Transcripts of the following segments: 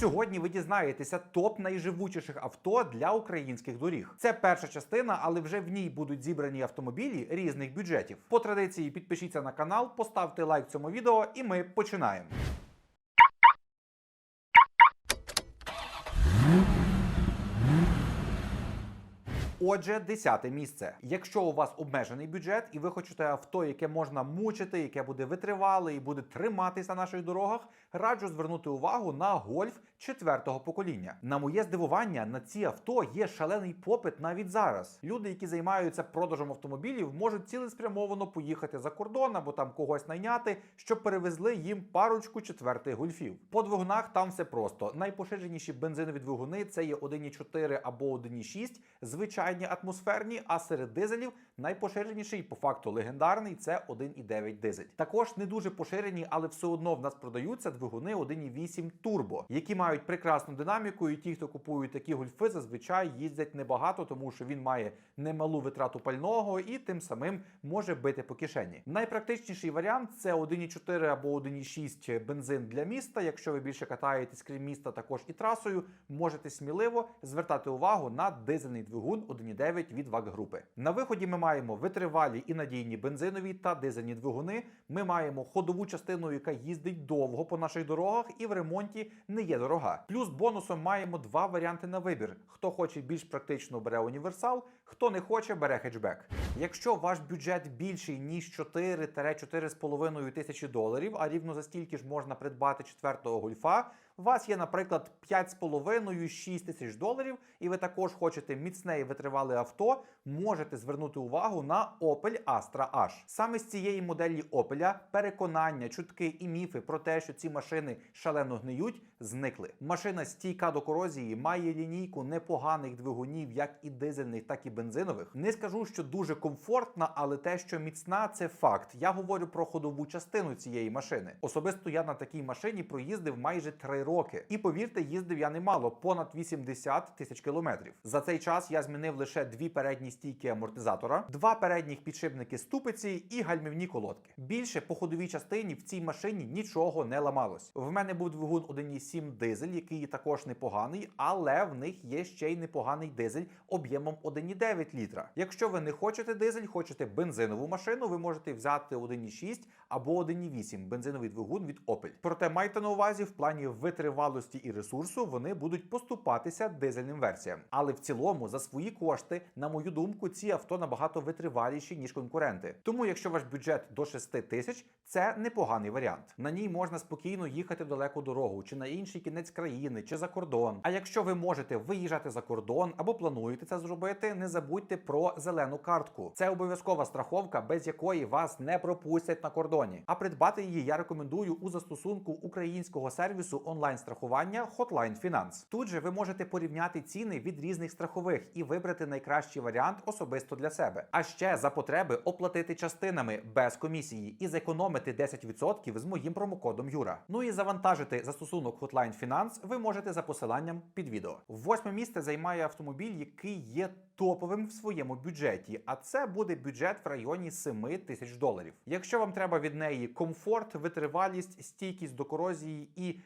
Сьогодні ви дізнаєтеся топ найживучіших авто для українських доріг. Це перша частина, але вже в ній будуть зібрані автомобілі різних бюджетів. По традиції підпишіться на канал, поставте лайк цьому відео, і ми починаємо. Отже, десяте місце. Якщо у вас обмежений бюджет і ви хочете авто, яке можна мучити, яке буде витривале і буде триматись на наших дорогах, раджу звернути увагу на гольф четвертого покоління. На моє здивування, на ці авто є шалений попит навіть зараз. Люди, які займаються продажем автомобілів, можуть цілеспрямовано поїхати за кордон або там когось найняти, щоб перевезли їм парочку четвертих гольфів. По двигунах там все просто. Найпоширеніші бензинові двигуни це є 1,4 або 1,6, звичайні атмосферні, а серед дизелів найпоширеніший по факту легендарний це 1,9 дизель. Також не дуже поширені, але все одно в нас продаються двигуни 1,8 турбо, які мають прекрасну динаміку. І ті, хто купують такі гольфи, зазвичай їздять небагато, тому що він має немалу витрату пального і тим самим може бити по кишені. Найпрактичніший варіант це 1,4 або 1,6 бензин для міста. Якщо ви більше катаєтесь крім міста, також і трасою, можете сміливо звертати увагу на дизельний двигун 1,9 від ВАГ групи. На виході ми маємо витривалі і надійні бензинові та дизельні двигуни. Ми маємо ходову частину, яка їздить довго по наших дорогах і в ремонті не є дорога. Плюс бонусом маємо два варіанти на вибір. Хто хоче більш практично бере універсал, хто не хоче, бере хетчбек. Якщо ваш бюджет більший ніж 4-4,5 тисячі доларів, а рівно за стільки ж можна придбати четвертого гольфа. У вас є, наприклад, 5,5-6 тисяч доларів, і ви також хочете міцне і витривале авто, можете звернути увагу на Opel Astra H. Саме з цієї моделі Opel переконання, чутки і міфи про те, що ці машини шалено гниють, зникли. Машина стійка до корозії, має лінійку непоганих двигунів, як і дизельних, так і бензинових. Не скажу, що дуже комфортна, але те, що міцна, це факт. Я говорю про ходову частину цієї машини. Особисто я на такій машині проїздив майже 3 роки. І повірте, їздив я немало, понад 80 тисяч кілометрів. За цей час я змінив лише дві передні стійки амортизатора, два передніх підшипники ступиці і гальмівні колодки. Більше по ходовій частині в цій машині нічого не ламалось. В мене був двигун 1,7 дизель, який також непоганий, але в них є ще й непоганий дизель об'ємом 1,9 літра. Якщо ви не хочете дизель, хочете бензинову машину, ви можете взяти 1,6 або 1,8 бензиновий двигун від Opel. Проте майте на увазі в плані витривалості і ресурсу вони будуть поступатися дизельним версіям. Але в цілому за свої кошти, на мою думку, ці авто набагато витриваліші ніж конкуренти. Тому, якщо ваш бюджет до 6 тисяч, це непоганий варіант. На ній можна спокійно їхати далеку дорогу, чи на інший кінець країни, чи за кордон. А якщо ви можете виїжджати за кордон або плануєте це зробити, не забудьте про зелену картку. Це обов'язкова страховка, без якої вас не пропустять на кордоні. А придбати її я рекомендую у застосунку українського сервісу онлайн-страхування Hotline Finance. Тут же ви можете порівняти ціни від різних страхових і вибрати найкращий варіант особисто для себе. А ще за потреби оплатити частинами без комісії і зекономити 10% з моїм промокодом Юра. Ну і завантажити застосунок Hotline Finance ви можете за посиланням під відео. Восьме місце займає автомобіль, який є топовим в своєму бюджеті, а це буде бюджет в районі 7 тисяч доларів. Якщо вам треба від неї комфорт, витривалість, стійкість до корозії і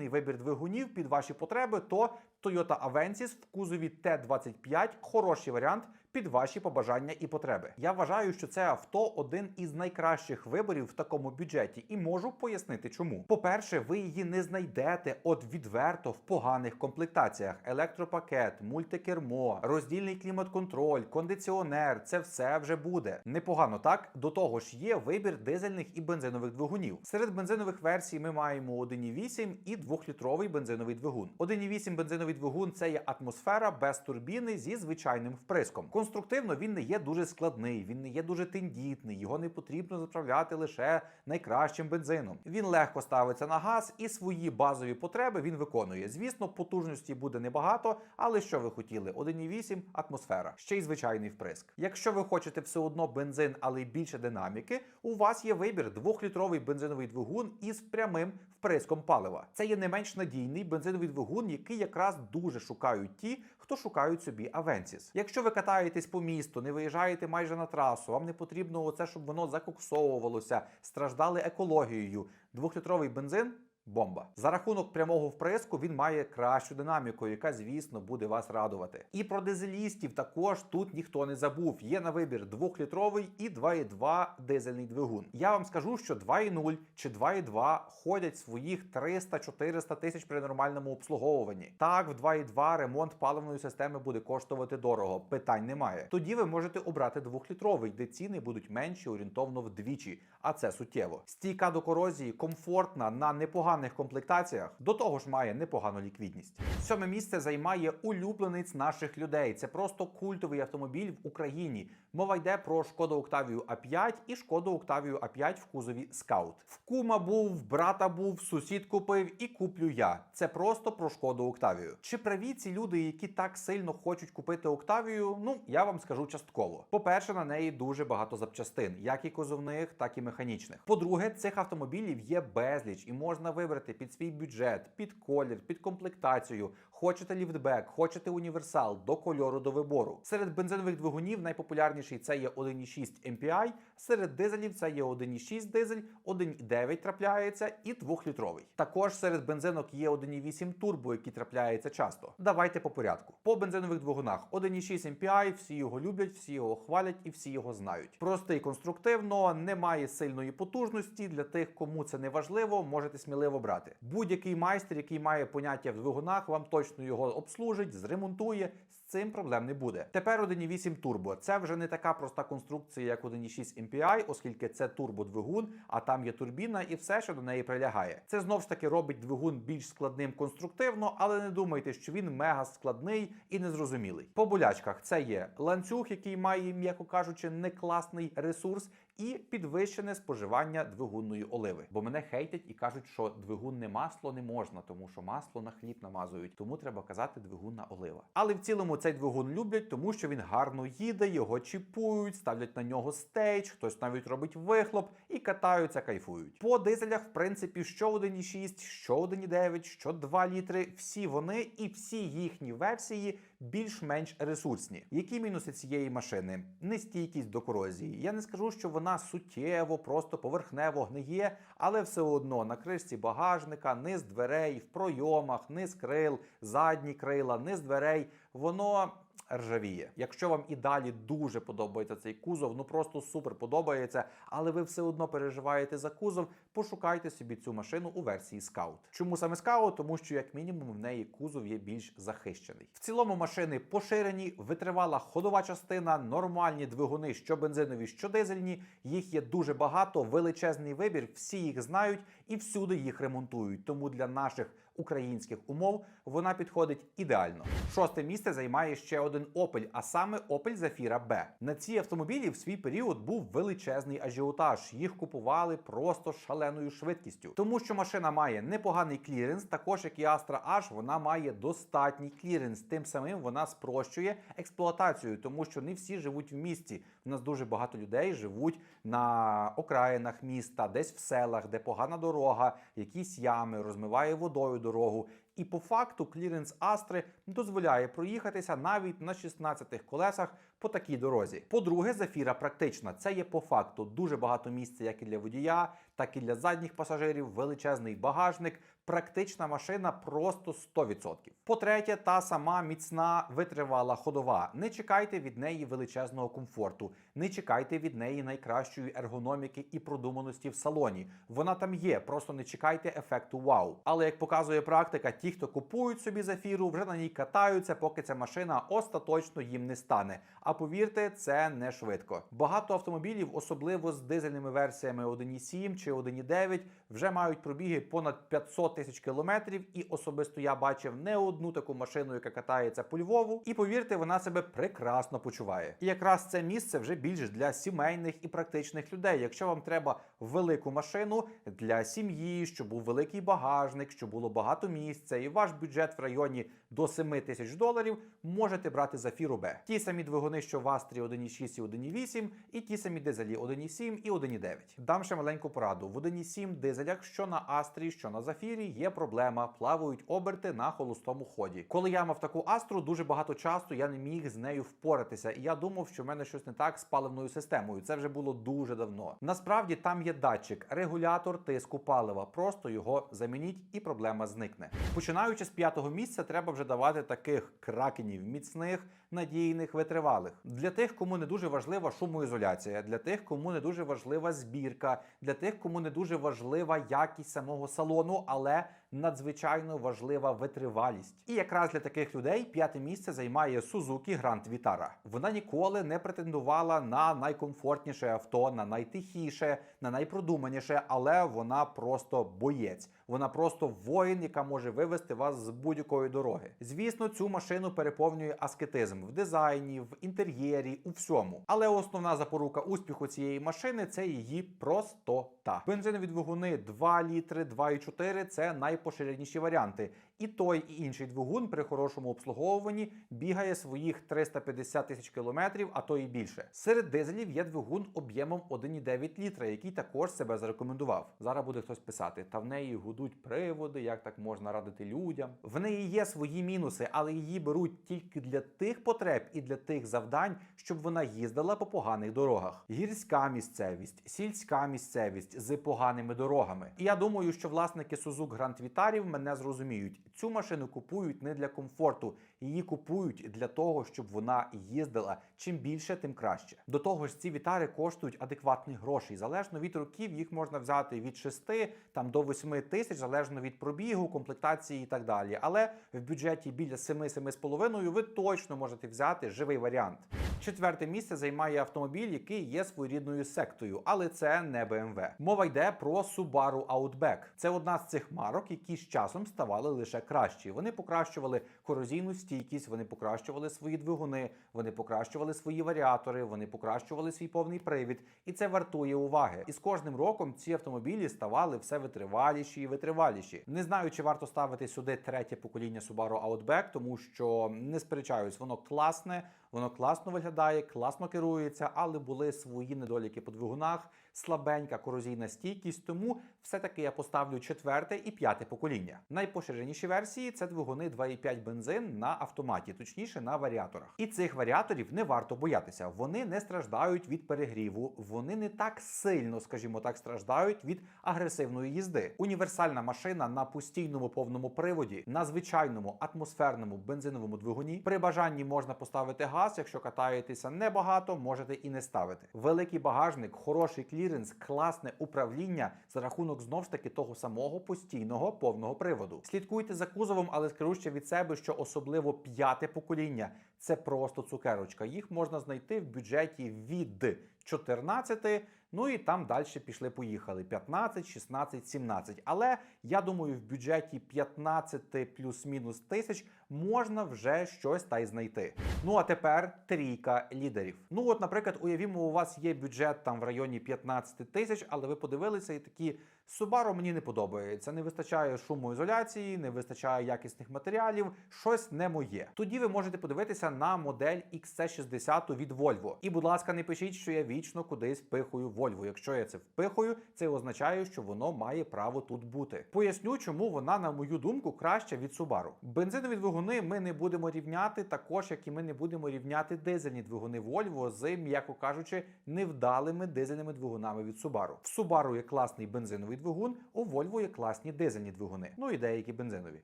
різний вибір двигунів під ваші потреби, то Toyota Avensis в кузові Т-25 хороший варіант під ваші побажання і потреби. Я вважаю, що це авто один із найкращих виборів в такому бюджеті, і можу пояснити, чому. По-перше, ви її не знайдете от відверто в поганих комплектаціях: електропакет, мультикермо, роздільний клімат-контроль, кондиціонер це все вже буде. Непогано так. До того ж, є вибір дизельних і бензинових двигунів. Серед бензинових версій ми маємо 1,8 і 2-літровий бензиновий двигун. 1,8 бензиновий двигун це є атмосфера без турбіни зі звичайним вприском. Конструктивно він не є дуже складний, він не є дуже тендітний, його не потрібно заправляти лише найкращим бензином. Він легко ставиться на газ і свої базові потреби він виконує. Звісно, потужності буде небагато, але що ви хотіли? 1,8 атмосфера, ще й звичайний вприск. Якщо ви хочете все одно бензин, але й більше динаміки, у вас є вибір двохлітровий бензиновий двигун із прямим вприском палива. Це є не менш надійний бензиновий двигун, який якраз дуже шукають ті, хто шукають собі Avensis. Якщо ви катаєтесь по місту, не виїжджаєте майже на трасу, вам не потрібно оце, щоб воно закоксовувалося, страждали екологією. Двохлітровий бензин. Бомба. За рахунок прямого вприску він має кращу динаміку, яка, звісно, буде вас радувати. І про дизелістів також тут ніхто не забув. Є на вибір 2-літровий і 2,2 дизельний двигун. Я вам скажу, що 2,0 чи 2,2 ходять своїх 300-400 тисяч при нормальному обслуговуванні. Так, в 2,2 ремонт паливної системи буде коштувати дорого. Питань немає. Тоді ви можете обрати 2-літровий, де ціни будуть менші орієнтовно вдвічі, а це суттєво. Стійка до корозії, комфортна на непоганих комплектаціях. До того ж має непогану ліквідність. Сьоме місце займає улюбленець наших людей. Це просто культовий автомобіль в Україні. Мова йде про шкоду Октавію А5 і шкоду Октавію А5 в кузові Скаут. В кума був, в брата був, сусід купив і куплю я. Це просто про шкоду Октавію. Чи праві ці люди, які так сильно хочуть купити Октавію? Ну я вам скажу частково. По-перше, на неї дуже багато запчастин, як і кузовних, так і механічних. По-друге, цих автомобілів є безліч, і можна вибрати під свій бюджет, під колір, під комплектацію. Хочете ліфтбек, хочете універсал до кольору до вибору. Серед бензинових двигунів найпопулярніший це є 1.6 MPI, серед дизелів це є 1.6 дизель, 1.9 трапляється і 2-літровий. Також серед бензинок є 1.8 турбо, які трапляються часто. Давайте по порядку. По бензинових двигунах 1.6 MPI, всі його люблять, всі його хвалять і всі його знають. Простий конструктивно, немає сильної потужності. Для тих, кому це не важливо, можете сміливо брати. Будь-який майстер, який має поняття в двигунах, вам точно його обслужить, зремонтує. Цим проблем не буде. Тепер 1.8 турбо. Це вже не така проста конструкція, як 1.6 MPI, оскільки це турбодвигун, а там є турбіна і все, що до неї прилягає. Це знов ж таки робить двигун більш складним конструктивно, але не думайте, що він мега складний і незрозумілий. По болячках це є ланцюг, який має, м'яко кажучи, не класний ресурс. І підвищене споживання двигунної оливи. Бо мене хейтять і кажуть, що двигунне масло не можна, тому що масло на хліб намазують. Тому треба казати двигунна олива. Але в цілому цей двигун люблять, тому що він гарно їде, його чіпують, ставлять на нього стейдж, хтось навіть робить вихлоп і катаються, кайфують. По дизелях, в принципі, що 1,6, що 1,9, що 2 літри, всі вони і всі їхні версії більш-менш ресурсні. Які мінуси цієї машини? Нестійкість до корозії. Я не скажу, що вона суттєво, просто поверхнево гниє, але все одно на кришці багажника, низ дверей, в пройомах, низ крил, задні крила, низ дверей, воно. Ржавіє. Якщо вам і далі дуже подобається цей кузов, ну просто супер подобається, але ви все одно переживаєте за кузов, пошукайте собі цю машину у версії Scout. Чому саме Scout? Тому що, як мінімум, в неї кузов є більш захищений. В цілому машини поширені, витривала ходова частина, нормальні двигуни, що бензинові, що дизельні. Їх є дуже багато, величезний вибір, всі їх знають і всюди їх ремонтують. Тому для наших українських умов вона підходить ідеально. Шосте місце займає ще один Opel, а саме Opel Zafira B. На ці автомобілі в свій період був величезний ажіотаж. Їх купували просто шаленою швидкістю, тому що машина має непоганий кліренс, також як і Astra H, вона має достатній кліренс. Тим самим вона спрощує експлуатацію, тому що не всі живуть в місті. У нас дуже багато людей живуть на окраїнах міста, десь в селах, де погана дорога, якісь ями, розмиває водою дорогу. І по факту кліренс Астри дозволяє проїхатися навіть на 16 колесах по такій дорозі. По-друге, зафіра практична. Це є по факту дуже багато місця, як і для водія, так і для задніх пасажирів, величезний багажник. Практична машина просто 100%. По-третє, та сама міцна витривала ходова. Не чекайте від неї величезного комфорту, не чекайте від неї найкращої ергономіки і продуманості в салоні. Вона там є, просто не чекайте ефекту вау. Але як показує практика, ті, хто купують собі зафіру, вже на ній катаються, поки ця машина остаточно їм не стане. А повірте, це не швидко. Багато автомобілів, особливо з дизельними версіями 1.7 чи 1.9, вже мають пробіги понад 500 тисяч кілометрів. І особисто я бачив не одну таку машину, яка катається по Львову. І повірте, вона себе прекрасно почуває. І якраз це місце вже більш для сімейних і практичних людей. Якщо вам треба велику машину для сім'ї, щоб був великий багажник, щоб було багато місця, і ваш бюджет в районі до 7 тисяч доларів, можете брати Зафіру Б. Ті самі двигуни, що в Астрі 1.6 і 1.8, і ті самі дизелі 1.7 і 1.9. Дам ще маленьку пораду. В 1.7 дизелях, що на Астрі, що на Зафірі, кузові є проблема, плавають оберти на холостому ході. Коли я мав таку астру, дуже багато часу я не міг з нею впоратися, і я думав, що в мене щось не так з паливною системою. Це вже було дуже давно. Насправді там є датчик, регулятор тиску палива. Просто його замініть, і проблема зникне. Починаючи з п'ятого місця, треба вже давати таких кракенів міцних, надійних, витривалих. Для тих, кому не дуже важлива шумоізоляція, для тих, кому не дуже важлива збірка, для тих, кому не дуже важлива якість самого салону, але Picolé надзвичайно важлива витривалість. І якраз для таких людей п'яте місце займає Suzuki Grand Vitara. Вона ніколи не претендувала на найкомфортніше авто, на найтихіше, на найпродуманіше, але вона просто боєць. Вона просто воїн, яка може вивести вас з будь-якої дороги. Звісно, цю машину переповнює аскетизм в дизайні, в інтер'єрі, у всьому. Але основна запорука успіху цієї машини це її простота. Бензинові двигуни 2 літри, 2,4 – це найпоширеніші варіанти. І той, і інший двигун при хорошому обслуговуванні бігає своїх 350 тисяч кілометрів, а то і більше. Серед дизелів є двигун об'ємом 1,9 літра, який також себе зарекомендував. Зараз буде хтось писати, та в неї гудуть приводи, як так можна радити людям. В неї є свої мінуси, але її беруть тільки для тих потреб і для тих завдань, щоб вона їздила по поганих дорогах. Гірська місцевість, сільська місцевість з поганими дорогами. І я думаю, що власники Suzuki Grand Vitarів мене зрозуміють. Цю машину купують не для комфорту, її купують для того, щоб вона їздила. Чим більше, тим краще. До того ж, ці вітари коштують адекватних грошей. Залежно від років їх можна взяти від 6 там до 8 тисяч, залежно від пробігу, комплектації і так далі. Але в бюджеті біля 7-7,5 ви точно можете взяти живий варіант. Четверте місце займає автомобіль, який є своєрідною сектою, але це не BMW. Мова йде про Subaru Outback. Це одна з цих марок, які з часом ставали лише кращі. Вони покращували корозійну стійкість, вони покращували свої двигуни, вони покращували свої варіатори, вони покращували свій повний привід, і це вартує уваги. І з кожним роком ці автомобілі ставали все витриваліші і витриваліші. Не знаю, чи варто ставити сюди третє покоління Subaru Outback, тому що не сперечаюсь, воно класне. Воно класно виглядає, класно керується, але були свої недоліки по двигунах, слабенька корозійна стійкість. Тому все-таки я поставлю четверте і п'яте покоління. Найпоширеніші версії це двигуни 2,5 бензин на автоматі, точніше на варіаторах. І цих варіаторів не варто боятися. Вони не страждають від перегріву, вони не так сильно, скажімо так, страждають від агресивної їзди. Універсальна машина на постійному повному приводі, на звичайному атмосферному бензиновому двигуні. При бажанні можна поставити газ. Якщо катаєтеся небагато, можете і не ставити. Великий багажник, хороший кліренс, класне управління за рахунок знов ж таки того самого постійного повного приводу. Слідкуйте за кузовом, але скажу ще від себе, що особливо п'яте покоління це просто цукерочка. Їх можна знайти в бюджеті від 14, ну і там далі пішли-поїхали 15, 16, 17. Але я думаю, в бюджеті 15 плюс-мінус тисяч можна вже щось та й знайти. Ну а тепер трійка лідерів. Ну, от, наприклад, уявімо, у вас є бюджет там в районі 15 тисяч, але ви подивилися і такі. Subaru мені не подобається, не вистачає шумоізоляції, не вистачає якісних матеріалів, щось не моє. Тоді ви можете подивитися на модель XC60 від Volvo. І, будь ласка, не пишіть, що я вічно кудись впихую Volvo. Якщо я це впихую, це означає, що воно має право тут бути. Поясню, чому вона, на мою думку, краща від Subaru. Бензинові двигуни ми не будемо рівняти, також як і ми не будемо рівняти дизельні двигуни Volvo з, м'яко кажучи, невдалими дизельними двигунами від Subaru. В Subaru є класний бензиновий двигун, у Volvo є класні дизельні двигуни, ну і деякі бензинові.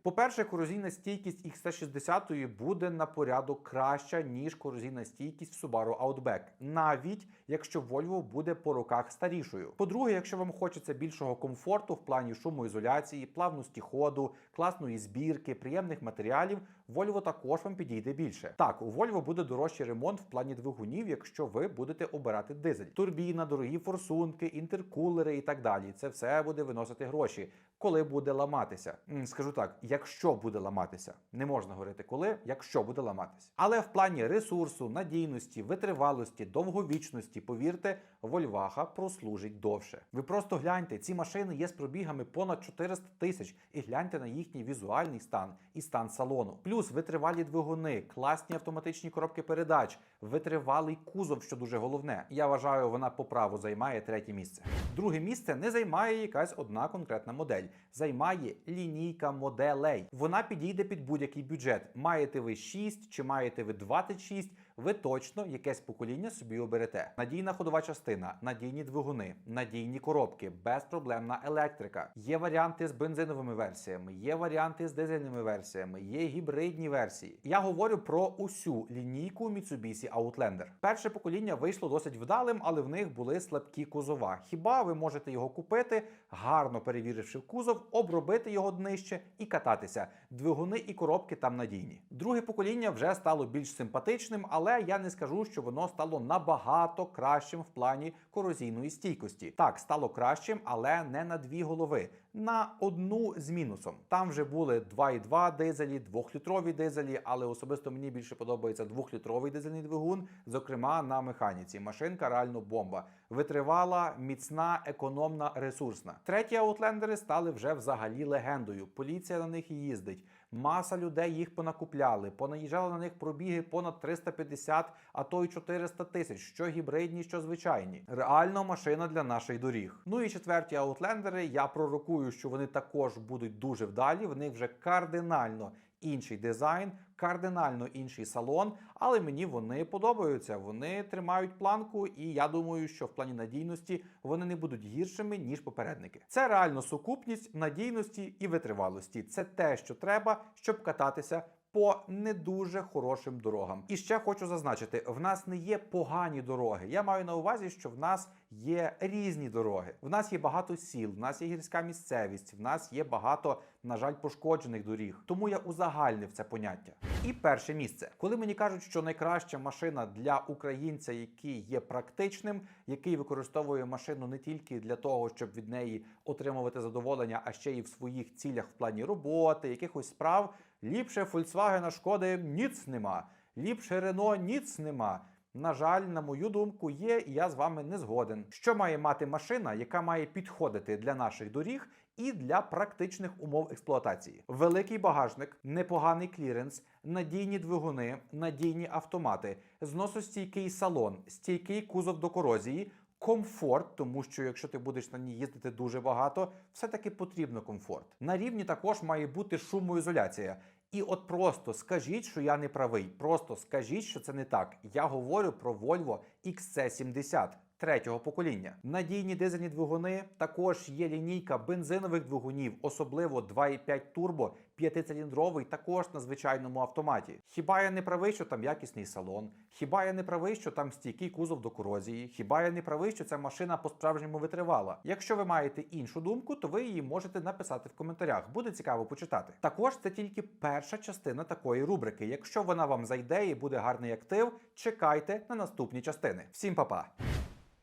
По-перше, корозійна стійкість XC60 буде на порядок краща, ніж корозійна стійкість в Subaru Outback, навіть якщо Volvo буде по роках старішою. По-друге, якщо вам хочеться більшого комфорту в плані шумоізоляції, плавності ходу, класної збірки, приємних матеріалів, Volvo також вам підійде більше. Так, у Volvo буде дорожчий ремонт в плані двигунів, якщо ви будете обирати дизель. Турбіна, дорогі форсунки, інтеркулери і так далі. Це все буде виносити гроші. Коли буде ламатися, скажу так, якщо буде ламатися, не можна говорити коли, якщо буде ламатися. Але в плані ресурсу, надійності, витривалості, довговічності, повірте, Вольваха прослужить довше. Ви просто гляньте, ці машини є з пробігами понад 400 тисяч, і гляньте на їхній візуальний стан і стан салону. Плюс витривалі двигуни, класні автоматичні коробки передач, витривалий кузов, що дуже головне. Я вважаю, вона по праву займає третє місце. Друге місце не займає якась одна конкретна модель. Займає лінійка моделей. Вона підійде під будь-який бюджет. Маєте ви 6 чи маєте ви 26, ви точно якесь покоління собі оберете. Надійна ходова частина, надійні двигуни, надійні коробки, безпроблемна електрика. Є варіанти з бензиновими версіями, є варіанти з дизельними версіями, є гібридні версії. Я говорю про усю лінійку Mitsubishi Outlander. Перше покоління вийшло досить вдалим, але в них були слабкі кузова. Хіба ви можете його купити, гарно перевіривши кузов, обробити його днище і кататися. Двигуни і коробки там надійні. Друге покоління вже стало більш симпатичним, але я не скажу, що воно стало набагато кращим в плані корозійної стійкості. Так, стало кращим, але не на дві голови. На одну з мінусом. Там вже були 2,2 дизелі, 2-літрові дизелі, але особисто мені більше подобається 2-літровий дизельний двигун, зокрема на механіці. Машинка реально бомба. Витривала, міцна, економна, ресурсна. Треті аутлендери стали вже взагалі легендою. Поліція на них їздить. Маса людей їх понакупляли, понаїжджали на них пробіги понад 350, а то й 400 тисяч, що гібридні, що звичайні. Реально машина для наших доріг. Ну і четверті аутлендери. Я пророкую, що вони також будуть дуже вдалі. В них вже кардинально інший дизайн, кардинально інший салон, але мені вони подобаються. Вони тримають планку, і я думаю, що в плані надійності вони не будуть гіршими ніж попередники. Це реально сукупність надійності і витривалості. Це те, що треба, щоб кататися. По не дуже хорошим дорогам. І ще хочу зазначити: в нас не є погані дороги. Я маю на увазі, що в нас є різні дороги. В нас є багато сіл, в нас є гірська місцевість, в нас є багато, на жаль, пошкоджених доріг. Тому я узагальнив це поняття. І перше місце, коли мені кажуть, що найкраща машина для українця, який є практичним, який використовує машину не тільки для того, щоб від неї отримувати задоволення, а ще й в своїх цілях в плані роботи, якихось справ. Ліпше Volkswagen шкоди ніц нема. Ліпше Renault ніц нема. На жаль, на мою думку, є, і я з вами не згоден. Що має мати машина, яка має підходити для наших доріг і для практичних умов експлуатації? Великий багажник, непоганий кліренс, надійні двигуни, надійні автомати, зносостійкий салон, стійкий кузов до корозії. Комфорт, тому що якщо ти будеш на ній їздити дуже багато, все-таки потрібно комфорт. На рівні також має бути шумоізоляція. І от просто скажіть, що я не правий. Просто скажіть, що це не так. Я говорю про Volvo XC70 третього покоління. Надійні дизельні двигуни також є лінійка бензинових двигунів, особливо 2,5 турбо, п'ятициліндровий, також на звичайному автоматі. Хіба я не правий, що там якісний салон? Хіба я не правий, що там стійкий кузов до корозії? Хіба я не правий, що ця машина по-справжньому витривала? Якщо ви маєте іншу думку, то ви її можете написати в коментарях. Буде цікаво почитати. Також це тільки перша частина такої рубрики. Якщо вона вам зайде і буде гарний актив, чекайте на наступні частини. Всім па-па!